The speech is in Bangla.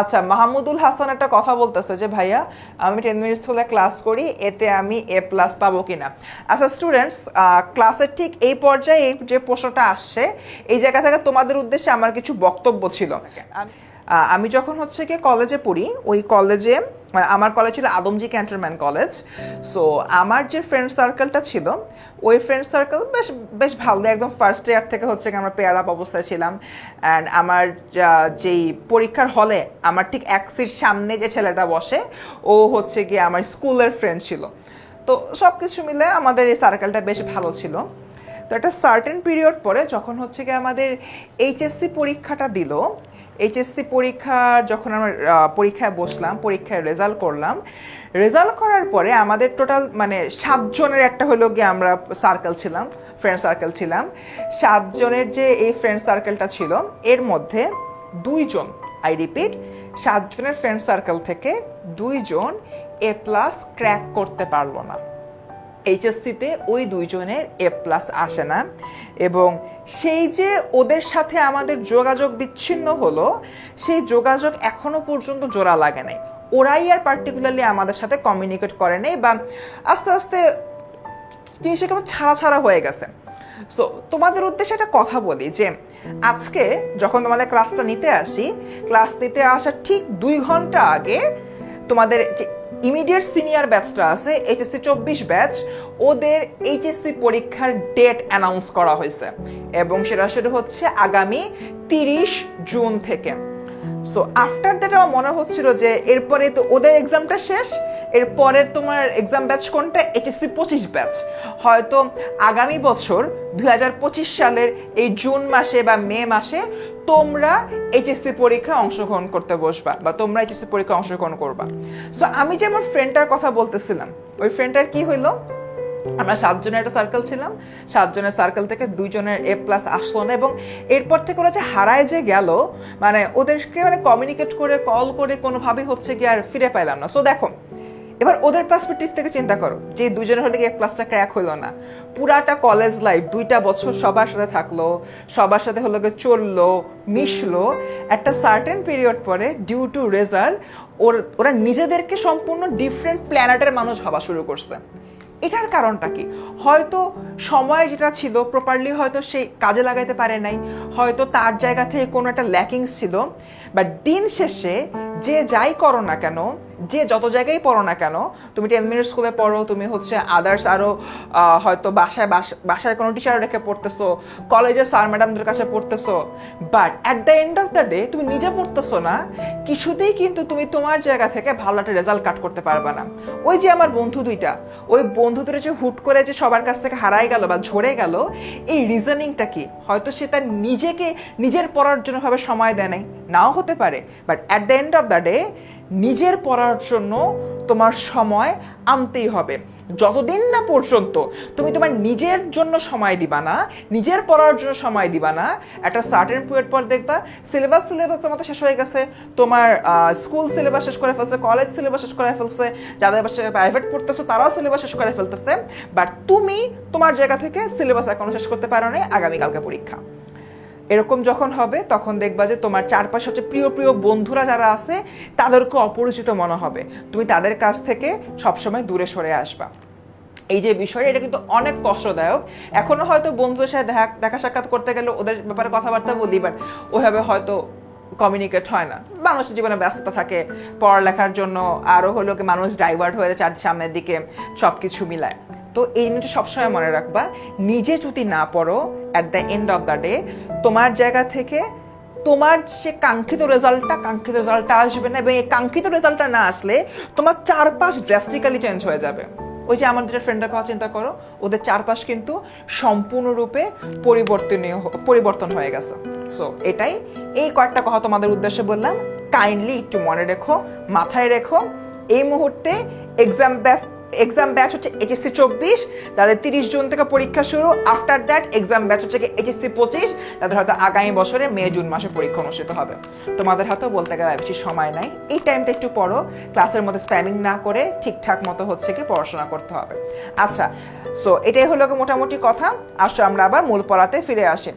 আচ্ছা মাহমুদুল হাসান একটা কথা বলতেছে যে ভাইয়া আমি টেন মিনিটস হলে ক্লাস করি এতে আমি এ প্লাস পাবো কিনা? আচ্ছা স্টুডেন্টস ক্লাসের ঠিক এই পর্যায়ে এই যে প্রশ্নটা আসছে এই জায়গা থেকে তোমাদের উদ্দেশ্যে আমার কিছু বক্তব্য ছিল। আমি- আমি যখন হচ্ছে কি কলেজে পড়ি ওই কলেজে মানে আমার কলেজ ছিল আদমজি ক্যান্টনম্যান কলেজ সো আমার যে ফ্রেন্ড সার্কেলটা ছিল, ওই ফ্রেন্ড সার্কেল বেশ বেশ ভালো। একদম ফার্স্ট ইয়ার থেকে হচ্ছে আমরা পেয়ার আপ অবস্থায় ছিলাম। অ্যান্ড আমার যেই পরীক্ষার হলে আমার ঠিক এক সামনে যে ছেলেটা বসে, ও হচ্ছে গিয়ে আমার স্কুলের ফ্রেন্ড ছিল। তো সব কিছু মিলে আমাদের এই সার্কেলটা বেশ ভালো ছিল। তো একটা সার্টেন পিরিয়ড পরে যখন হচ্ছে গিয়ে আমাদের এইচএসসি পরীক্ষাটা দিল এইচএসসি পরীক্ষা যখন আমরা পরীক্ষায় বসলাম, পরীক্ষায় রেজাল্ট করলাম রেজাল্ট করার পরে আমাদের টোটাল মানে সাতজনের, একটা হলো গিয়ে আমরা সার্কেল ছিলাম ফ্রেন্ড সার্কেল ছিলাম। সাতজনের যে এই ফ্রেন্ড সার্কেলটা ছিল, এর মধ্যে দুইজন আই রিপিট সাতজনের ফ্রেন্ড সার্কেল থেকে দুইজন এ প্লাস ক্র্যাক করতে পারল না। এইচএসসিতে ওই দুইজনের এ প্লাস আসে না। এবং সেই যে ওদের সাথে আমাদের যোগাযোগ বিচ্ছিন্ন হলো, সেই যোগাযোগ এখনও পর্যন্ত জোড়া লাগে নাই। ওরাই আর পার্টিকুলারলি আমাদের সাথে কমিউনিকেট করে নেই বা আস্তে আস্তে জিনিসটা কেমন ছাড়া ছাড়া হয়ে গেছে। সো তোমাদের উদ্দেশ্যে একটা কথা বলি যে, আজকে যখন তোমাদের ক্লাসটা নিতে আসি ক্লাস নিতে আসার ঠিক দুই ঘণ্টা আগে তোমাদের যে ইমিডিয়েট সিনিয়র ব্যাচটা আছে এইচএসসি চব্বিশ ব্যাচ। ওদের এইচএসসি পরীক্ষার ডেট অ্যানাউন্স করা হয়েছে এবং সেটা সেটা হচ্ছে আগামী তিরিশ জুন থেকে। সো আফটার দ্যাট আমার মনে হচ্ছিল যে এরপরে তো ওদের এক্সামটা শেষ, এরপরের তোমার এক্সাম ব্যাচ কোনটা? এইচএসসি পঁচিশ ব্যাচ হয়তো আগামী বছর দুই হাজার পঁচিশ সালের এই জুন মাসে বা মে মাসে তোমরা এইচএসসি পরীক্ষা অংশগ্রহণ করতে বসবা বা তোমরা এইচএসসি পরীক্ষা অংশগ্রহণ করবা। সো আমি যে আমার ফ্রেন্ডটার কথা বলতেছিলাম, ওই ফ্রেন্ডটার কি হইল? আমরা সাতজনের একটা সার্কেল ছিলাম, সাতজনের সার্কেল থেকে দুইজনের এ প্লাস আসলো না এবং এরপর থেকে ওরা যে হারায় যে গেল মানে ওদেরকে মানে কমিউনিকেট করে কল করে কোনোভাবেই হচ্ছে কি আর ফিরে পাইলাম না। সো দেখো এবার ওদের পার্সপেক্টিভ থেকে চিন্তা করো, যে দুজনের হলে এক প্লাসটা ক্র্যাক হলো না? পুরাটা কলেজ লাইফ দুইটা বছর সবার সাথে থাকল, সবার সাথে হলো গিয়ে চলল, মিশলো। একটা সার্টেন পিরিয়ড পরে ডিউ টু রেজাল্ট ওর, ওরা নিজেদেরকে সম্পূর্ণ ডিফারেন্ট প্ল্যানেটের মানুষ ভাবা শুরু করছে। এটার কারণটা কি? হয়তো সময় যেটা ছিল প্রপারলি হয়তো সে কাজে লাগাইতে পারে নাই, হয়তো তার জায়গা থেকে কোনো একটা ল্যাকিংস ছিল বাট দিন শেষে যে যাই করো না কেন, যে যত জায়গায় পড়ো না কেন, তুমি টেন মিনিট স্কুলে পড়ো, তুমি হচ্ছে আদার্স আরও হয়তো বাসায় বাস- বাসায় কোনো টিচার রেখে পড়তেছো কলেজে স্যার ম্যাডামদের কাছে পড়তেছো but at the end of the day তুমি নিজে পড়তেছো না, কিছুতেই কিন্তু তুমি তোমার জায়গা থেকে ভালো একটা রেজাল্ট কাট করতে পারবে না। ওই যে আমার বন্ধু দুইটা, ওই বন্ধু দুটো যে হুট করে যে সবার কাছ থেকে হারাই গেল বা ঝরে গেল, এই রিজনিংটা কি? হয়তো সে তার নিজেকে, নিজের পড়ার জন্য ভাবে সময় দেয় নাই। নাও হতে পারে but at the end of the day নিজের পড়ার জন্য তোমার সময় আনতেই হবে। যতদিন না পর্যন্ত তুমি তোমার নিজের জন্য সময় দিবা না, নিজের পড়ার জন্য সময় দিবা না, একটা সার্টেন পিরিয়ড পর দেখবা সিলেবাস সিলেবাস মতো শেষ হয়ে গেছে। তোমার স্কুল সিলেবাস শেষ করে ফেলছে কলেজ সিলেবাস শেষ করে ফেলছে, যাদের বাসে প্রাইভেট পড়তেছে তারাও সিলেবাস শেষ করে ফেলতেছে। বাট তুমি তোমার জায়গা থেকে সিলেবাস এখনও শেষ করতে পারো না আগামীকালকে পরীক্ষা। এরকম যখন হবে, তখন দেখবা যে তোমার চারপাশে হচ্ছে প্রিয় প্রিয় বন্ধুরা যারা আছে তাদেরকে অপরিচিত মনে হবে। তুমি তাদের কাছ থেকে সবসময় দূরে সরে আসবা। এই যে বিষয়, এটা কিন্তু অনেক কষ্টদায়ক। এখনও হয়তো বন্ধুদের সাথে দেখা দেখা সাক্ষাৎ করতে গেলে ওদের ব্যাপারে কথাবার্তা বলি বাট ওইভাবে হয়তো কমিউনিকেট হয় না। মানুষের জীবনে ব্যস্ততা থাকে, পড়ালেখার জন্য আরও হলো কি মানুষ ডাইভার্ট হয়ে যায় চার সামনের দিকে সব কিছু মিলায়। তো এই জিনিসটা সবসময় মনে রাখবা। নিজে যদি না পড়ো at the end of the day তোমার জায়গা থেকে তোমার যে কাঙ্ক্ষিত রেজাল্টটা কাঙ্ক্ষিত রেজাল্টটা আসবে না এবং এই কাঙ্ক্ষিত রেজাল্টটা না আসলে তোমার চারপাশ ড্রাস্টিক্যালি চেঞ্জ হয়ে যাবে। ওই যে আমার দুটা ফ্রেন্ডের কথা চিন্তা করো, ওদের চারপাশ কিন্তু সম্পূর্ণরূপে পরিবর্তনীয় পরিবর্তন হয়ে গেছে। সো এটাই। এই কয়েকটা কথা তোমাদের উদ্দেশ্যে বললাম। কাইন্ডলি একটু মনে রেখো, মাথায় রেখো। এই মুহূর্তে এক্সাম ব্যাচ এক্সাম ব্যাচ হচ্ছে এইচএসসি চব্বিশ তাদের তিরিশ জুন থেকে পরীক্ষা শুরু। আফটার দ্যাট এক্সাম ব্যাচ হচ্ছে এইচএসসি পঁচিশ, তাদের হয়তো আগামী বছরে মে, জুন মাসে পরীক্ষা অনুষ্ঠিত হবে। তোমাদের হয়তো বলতে গেলে বেশি সময় নাই। এই টাইমটা একটু পড়ো ক্লাসের মধ্যে স্প্যামিং না করে ঠিকঠাক মতো হচ্ছে কি পড়াশোনা করতে হবে। আচ্ছা সো এটাই হলো মোটামুটি কথা। আসো আমরা আবার মূল পড়াতে ফিরে আসি।